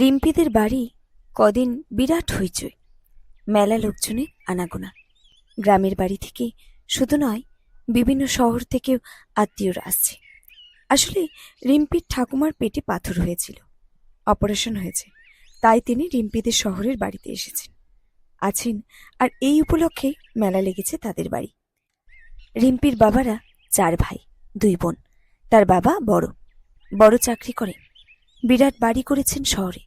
রিম্পিদের বাড়ি কদিন বিরাট হইচই। মেলা লোকজনে আনাগোনা। গ্রামের বাড়ি থেকে শুধু নয়, বিভিন্ন শহর থেকেও আত্মীয়রা আসছে। আসলে রিম্পির ঠাকুমার পেটে পাথর হয়েছিল, অপারেশন হয়েছে, তাই তিনি রিম্পিদের শহরের বাড়িতে এসেছেন। আছেন আর এই উপলক্ষে মেলা লেগেছে তাদের বাড়ি। রিম্পির বাবারা চার ভাই, দুই বোন, তার বাবা বড়। বড় চাকরি করে বিরাট বাড়ি করেছেন শহরে।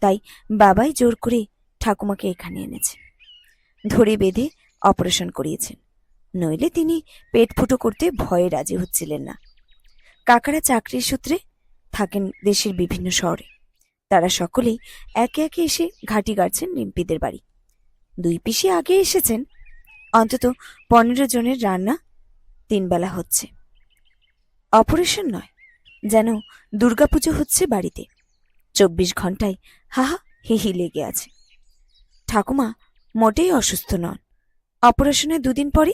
তাই বাবাই জোর করে ঠাকুমাকে এখানে এনেছে। ধরে বেঁধে অপারেশন করিয়েছেন। নইলে তিনি পেট ফুটো করতে ভয়ে রাজি হচ্ছিলেন না। কাকারা চাকরির সূত্রে থাকেন দেশের বিভিন্ন শহরে। তারা সকলেই একে একে এসে ঘাঁটি গাড়ছেন রিম্পিদের বাড়ি। দুই পিসি আগে এসেছেন। অন্তত পনেরো জনের রান্না তিনবেলা হচ্ছে। অপারেশন নয় যেন দুর্গাপুজো হচ্ছে বাড়িতে। চব্বিশ ঘন্টায় হাহা হিহি লেগে আছে। ঠাকুমা মোটেই অসুস্থ নন। অপারেশনের দুদিন পরে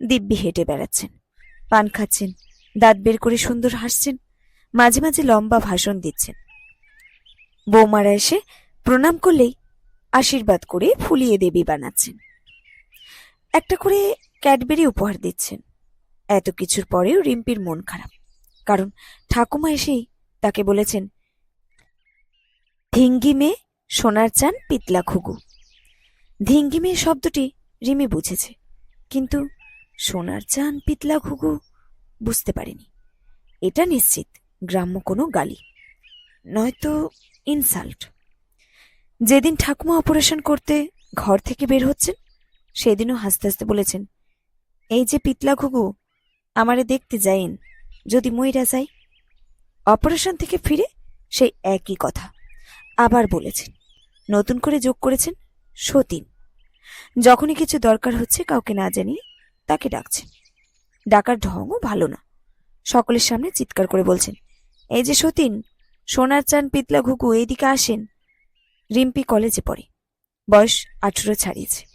দিব্যি হেঁটে বেড়াচ্ছেন। পান খাচ্ছেন, দাঁত বের করে সুন্দর হাসছেন, মাঝে মাঝে লম্বা ভাষণ দিচ্ছেন। বৌমারা এসে প্রণাম করলেই আশীর্বাদ করে ফুলিয়ে দেবী বানাচ্ছেন। একটা করে ক্যাডবেরি উপহার দিচ্ছেন। এত কিছুর পরেও রিম্পির মন খারাপ। কারণ ঠাকুমা এসেই তাকে বলেছেন, ধিঙ্গি মেয়ে সোনার চান পিতলা ঘুঘু। ধিঙ্গি মেয়ে শব্দটি রিমি বুঝেছে, কিন্তু সোনার চান পিতলা ঘুঘু বুঝতে পারেনি। এটা নিশ্চিত, গ্রাম্য কোনো গালি, নয়তো ইনসাল্ট। যেদিন ঠাকুমা অপারেশন করতে ঘর থেকে বের হচ্ছেন, সেদিনও হাসতে হাসতে বলেছেন, এই যে পিতলা ঘুঘু, আমারে দেখতে যাইন। যদি মইরা যাই অপারেশন থেকে ফিরে সেই একই কথা আবার বলেছেন। নতুন করে যোগ করেছেন সতীন। যখনই কিছু দরকার হচ্ছে কাউকে না জানিয়ে তাকে ডাকছেন। ডাকার ঢংও ভালো না। সকলের সামনে চিৎকার করে বলছেন, এই যে সতীন, সোনার চান পিতলা, ঘুঘু, এইদিকে আসেন। রিম্পি কলেজে পড়ে। বয়স আঠেরো ছাড়িয়েছে।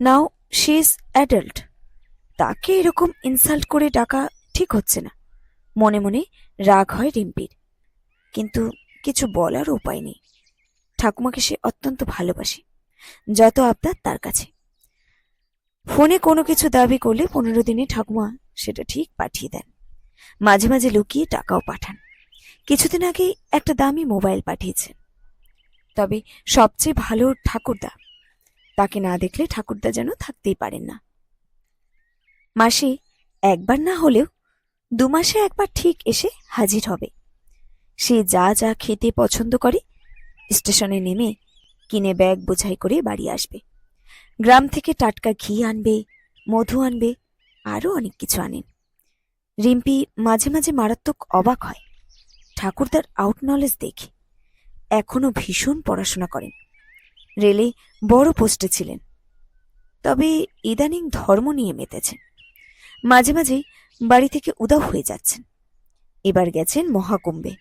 Now she is adult. তাকে এরকম ইনসাল্ট করে ডাকা ঠিক হচ্ছে না। মনে মনে রাগ হয় রিম্পির। কিন্তু কিছু বলার উপায় নেই। ঠাকুমাকে সে অত্যন্ত ভালোবাসে। যত আবদার তার কাছে। ফোনে কোনো কিছু দাবি করলে পনেরো দিনে ঠাকুমা সেটা ঠিক পাঠিয়ে দেন। মাঝে মাঝে লুকিয়ে টাকাও পাঠান। কিছুদিন আগেই একটা দামি মোবাইল পাঠিয়েছেন। তবে সবচেয়ে ভালো ঠাকুরদা। তাকে না দেখলে ঠাকুরদা যেন থাকতেই পারেন না। মাসে একবার না হলেও দু মাসে একবার ঠিক এসে হাজির হবে। সে যা যা খেতে পছন্দ করে, স্টেশনে নেমে কিনে ব্যাগ বোঝাই করে বাড়ি আসবে। গ্রাম থেকে টাটকা ঘি আনবে, মধু আনবে, আরও অনেক কিছু আনেন রিম্পি মাঝে মাঝে মারাত্মক অবাক হয়। ঠাকুরদার আউট নলেজ দেখে এখনও ভীষণ পড়াশোনা করেন। রেলে বড় পোস্টে ছিলেন। তবে ইদানিং ধর্ম নিয়ে মেতেছেন। মাঝে মাঝে বাড়ি থেকে উদাও হয়ে যাচ্ছেন। এবার গেছেন মহাকুম্ভে।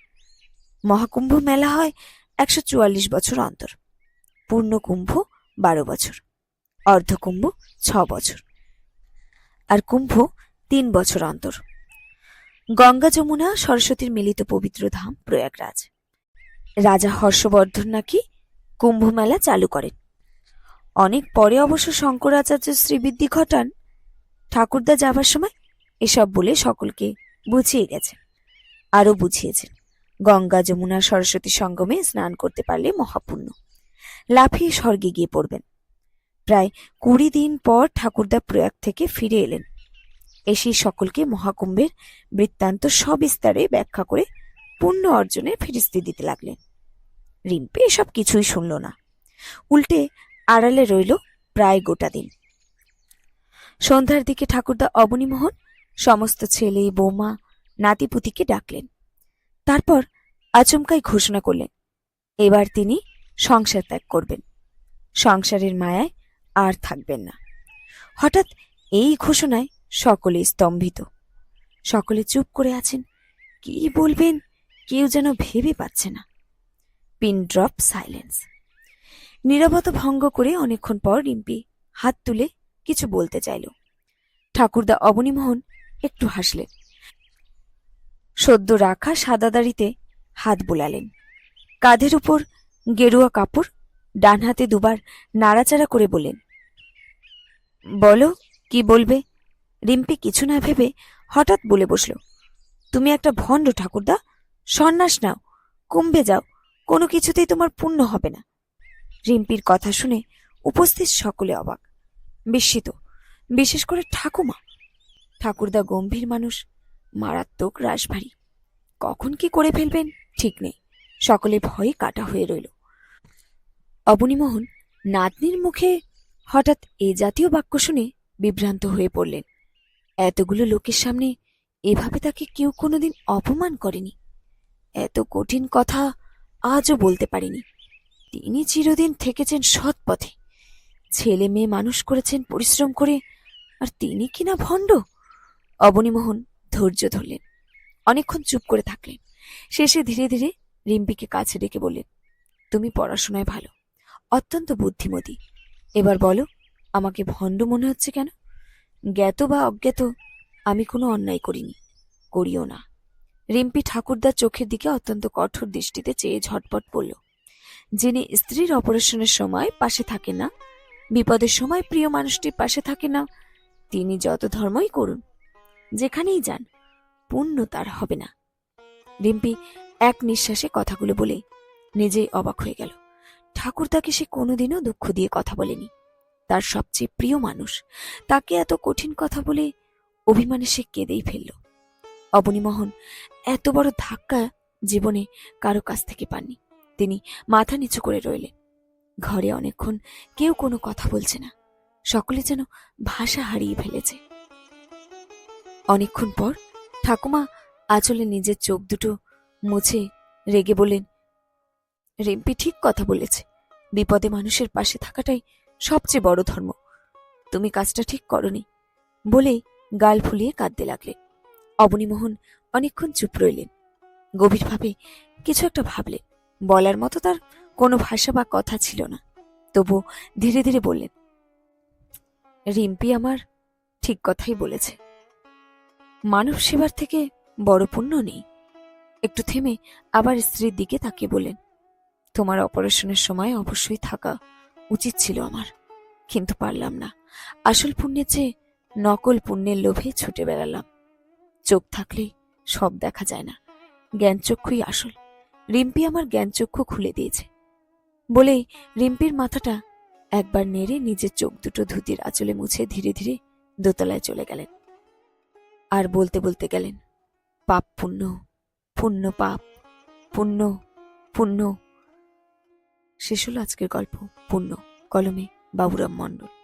মহাকুম্ভ মেলা হয় একশো চুয়াল্লিশ বছর অন্তর। পূর্ণকুম্ভ বারো বছর অর্ধকুম্ভ ছ বছর, আর কুম্ভ তিন বছর অন্তর। গঙ্গা যমুনা সরস্বতীর মিলিত পবিত্র ধাম প্রয়াগরাজ। রাজা হর্ষবর্ধন নাকি কুম্ভ মেলা চালু করেন। অনেক পরে অবশ্য শঙ্করাচার্য শ্রীবৃদ্ধি ঘটান। ঠাকুরদা যাবার সময় এসব বলে সকলকে বুঝিয়ে গেছেন আরও বুঝিয়েছেন গঙ্গা যমুনা সরস্বতী সঙ্গমে স্নান করতে পারলে মহাপুণ্য। লাফিয়ে স্বর্গে গিয়ে পড়বেন। প্রায় কুড়ি দিন পর ঠাকুরদা প্রয়াগ থেকে ফিরে এলেন। এসে সকলকে মহাকুম্ভের বৃত্তান্ত সবিস্তারে ব্যাখ্যা করে পুণ্য অর্জনে ফিরিস্তি দিতে লাগলেন। রিম্পি এসব কিছুই শুনল না। উল্টে আড়ালে রইল প্রায় গোটা দিন। সন্ধ্যার দিকে ঠাকুরদা অবনীমোহন সমস্ত ছেলে, বৌমা, নাতিপুতিকে ডাকলেন। তারপর আচমকাই ঘোষণা করলেন, এবার তিনি সংসার ত্যাগ করবেন। সংসারের মায়ায় আর থাকবেন না। হঠাৎ এই ঘোষণায় সকলে স্তম্ভিত। সকলে চুপ করে আছেন। কি বলবেন, কেউ যেন ভেবে পাচ্ছে না। Pin drop silence. নীরবতা ভঙ্গ করে অনেকক্ষণ পর রিম্পি হাত তুলে কিছু বলতে চাইল। ঠাকুরদা অবনীমোহন একটু হাসলেন। সদ্য রাখা সাদা দাড়িতে হাত বোলালেন। কাঁধের উপর গেরুয়া কাপড় ডান হাতে দুবার নাড়াচাড়া করে বললেন, বলো, কি বলবে? রিম্পি কিছু না ভেবে হঠাৎ বলে বসল, তুমি একটা ভণ্ড ঠাকুরদা, সন্ন্যাস নাও কমবে যাও, কোনো কিছুতেই তোমার পুণ্য হবে না। রিম্পির কথা শুনে উপস্থিত সকলে অবাক, বিস্মিত, বিশেষ করে ঠাকুমা। ঠাকুরদা গম্ভীর মানুষ, মারাত্মক রাশভারী কখন কি করে ফেলবেন? ঠিক নেই। সকলে ভয়ে কাটা হয়ে রইল। অবনীমোহন নাতনির মুখে হঠাৎ এ জাতীয় বাক্য শুনে বিভ্রান্ত হয়ে পড়লেন। এতগুলো লোকের সামনে এভাবে তাকে কেউ কোনোদিন অপমান করেনি। এত কঠিন কথা আজও বলতে পারেনি। তিনি চিরদিন থেকেছেন সৎ পথে। ছেলে মেয়ে মানুষ করেছেন পরিশ্রম করে, আর তিনি কিনা ভণ্ড? অবনীমোহন ধৈর্য ধরলেন। অনেকক্ষণ চুপ করে থাকলেন। শেষে ধীরে ধীরে রিম্পিকে কাছে ডেকে বললেন, তুমি পড়াশোনায় ভালো, অত্যন্ত বুদ্ধিমতী। এবার বলো, আমাকে ভণ্ড মনে হচ্ছে কেন? জ্ঞাত বা অজ্ঞাত, আমি কোনো অন্যায় করিনি, করিও না। রিম্পি ঠাকুরদার চোখের দিকে অত্যন্ত কঠোর দৃষ্টিতে চেয়ে ঝটপট পড়ল যিনি স্ত্রীর অপারেশনের সময় পাশে থাকেন না, বিপদের সময় প্রিয় মানুষটির পাশে থাকে না, তিনি যত ধর্মই করুন যেখানেই যান, পুণ্য তার হবে না। রিম্পি এক নিঃশ্বাসে কথাগুলো বলে নিজেই অবাক হয়ে গেল। ঠাকুর তাকে সে কোনোদিনও দুঃখ দিয়ে কথা বলেনি। তার সবচেয়ে প্রিয় মানুষ, তাকে এত কঠিন কথা বলে অভিমানে সে কেঁদেই ফেলল। অবনীমোহন এত বড় ধাক্কা জীবনে কারও কাছ থেকে পাননি। তিনি মাথা নিচু করে রইলেন। ঘরে অনেকক্ষণ কেউ কোনো কথা বলছে না। সকলে যেন ভাষা হারিয়ে ফেলেছে। অনেকক্ষণ পর ঠাকুমা আঁচলে নিজের চোখ দুটো মুছে রেগে বললেন, রিম্পি ঠিক কথা বলেছে। বিপদে মানুষের পাশে থাকাটাই সবচেয়ে বড় ধর্ম। তুমি কাজটা ঠিক করনি। বলেই গাল ফুলিয়ে কাঁদতে লাগলেন। অবনীমোহন অনেকক্ষণ চুপ রইলেন। গভীরভাবে কিছু একটা ভাবলেন। বলার মতো তার কোনো ভাষা বা কথা ছিল না। তবু ধীরে ধীরে বললেন, রিম্পি আমার ঠিক কথাই বলেছে। মানব সেবার থেকে বড় পুণ্য নেই। একটু থেমে আবার স্ত্রীর দিকে তাকিয়ে বললেন, তোমার অপারেশনের সময় অবশ্যই থাকা উচিত ছিল আমার, কিন্তু পারলাম না। আসল পুণ্যের চেয়ে নকল পুণ্যের লোভে ছুটে বেড়ালাম। চোখ থাকলেই সব দেখা যায় না। জ্ঞানচক্ষুই আসল। রিম্পি আমার জ্ঞানচক্ষু খুলে দিয়েছে। বলেই রিম্পির মাথাটা একবার নেড়ে নিজের চোখ দুটো ধুতির আঁচলে মুছে ধীরে ধীরে দোতলায় চলে গেলেন। আর বলতে বলতে গেলেন, পাপ পুণ্য পুণ্য পাপ, পুণ্য পুণ্য। শেষ হলো আজকের গল্প, পুণ্য, কলমে বাবুরাম মণ্ডল।